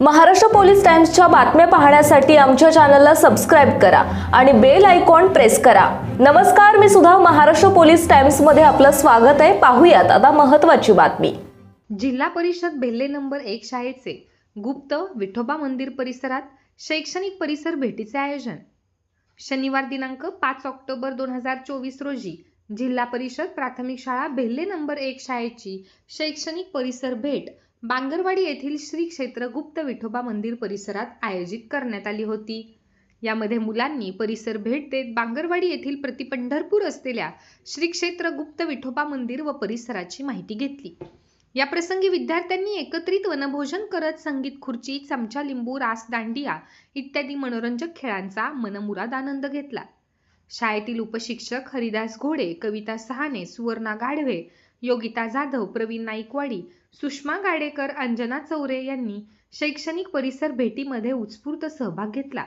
Maharashtra police टाइम्सच्या बातम्या पाहण्यासाठी आमच्या चॅनलला सबस्क्राईब करा आणि बेल आयकॉन प्रेस करा. नमस्कार मी सुद्धा महाराष्ट्र पोलीस टाइम्समध्ये आपलं स्वागत आहे. पाहूयात आता महत्त्वाची बातमी. जिल्हा परिषद बेल्ले नंबर एक शाळेचे गुप्त विठोबा मंदिर परिसरात शैक्षणिक परिसर भेटीचे आयोजन. शनिवार दिनांक पाच ऑक्टोबर दोन हजार चोवीस रोजी जिल्हा परिषद प्राथमिक शाळा बेल्ले नंबर एक शाळेची शैक्षणिक परिसर भेट बांगरवाडी येथील श्री क्षेत्र गुप्त विठोबा मंदिर परिसरात आयोजित करण्यात आली होती. यामध्ये मुलांनी परिसर भेट देत बांगरवाडी येथील प्रतिपंढरपूर असलेल्या श्री क्षेत्र गुप्त विठोबा मंदिर व परिसराची माहिती घेतली. या प्रसंगी विद्यार्थ्यांनी एकत्रित वनभोजन करत संगीत खुर्ची चमचा लिंबू रास दांडिया इत्यादी मनोरंजक खेळांचा मनमुराद आनंद घेतला. शाळेतील उपशिक्षक हरिदास घोडे कविता सहाने सुवर्णा गाढवे योगिता जाधव प्रवीण नाईकवाडी सुषमा गाडेकर अंजना चौरे यांनी शैक्षणिक परिसर भेटीमध्ये उत्स्फूर्त सहभाग घेतला.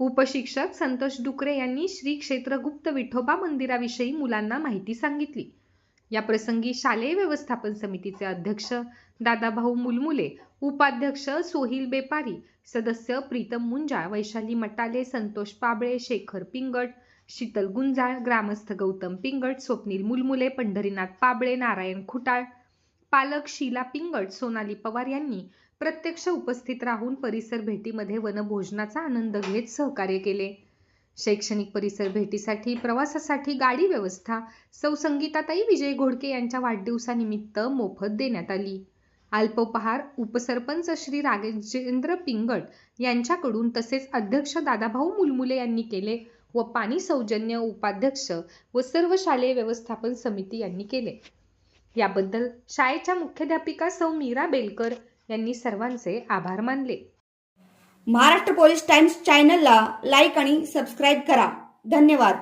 उपशिक्षक संतोष डुकरे यांनी श्री क्षेत्र गुप्त विठोबा मंदिराविषयी मुलांना माहिती सांगितली. या प्रसंगी शालेय व्यवस्थापन समितीचे अध्यक्ष दादाभाऊ मुलमुले उपाध्यक्ष सोहिल बेपारी सदस्य प्रीतम मुंजा वैशाली मटाले संतोष पाबळे शेखर पिंगट शीतल गुंजाळ ग्रामस्थ गौतम पिंगट स्वप्नील मुलमुले पंढरीनाथ पाबळे नारायण खुटाळ पालक शीला पिंगट सोनाली पवार यांनी प्रत्यक्ष उपस्थित राहून परिसर भेटीमध्ये वनभोजनाचा आनंद घेत सहकार्य केले. शैक्षणिक परिसर भेटीसाठी प्रवासासाठी गाडी व्यवस्था सौ संगीताताई विजय घोडके यांच्या वाढदिवसानिमित्त मोफत देण्यात आली. अल्पोपहार उपसरपंच श्री राजेंद्र पिंगट यांच्याकडून तसेच अध्यक्ष दादाभाऊ मुलमुले यांनी केले व पाणी सौजन्य उपाध्यक्ष व सर्व शालेय व्यवस्थापन समिती यांनी केले. याबद्दल शाळेच्या मुख्याध्यापिका सौ मीरा बेलकर यांनी सर्वांचे आभार मानले. महाराष्ट्र पोलीस टाइम्स चॅनलला लाईक आणि सबस्क्राईब करा. धन्यवाद.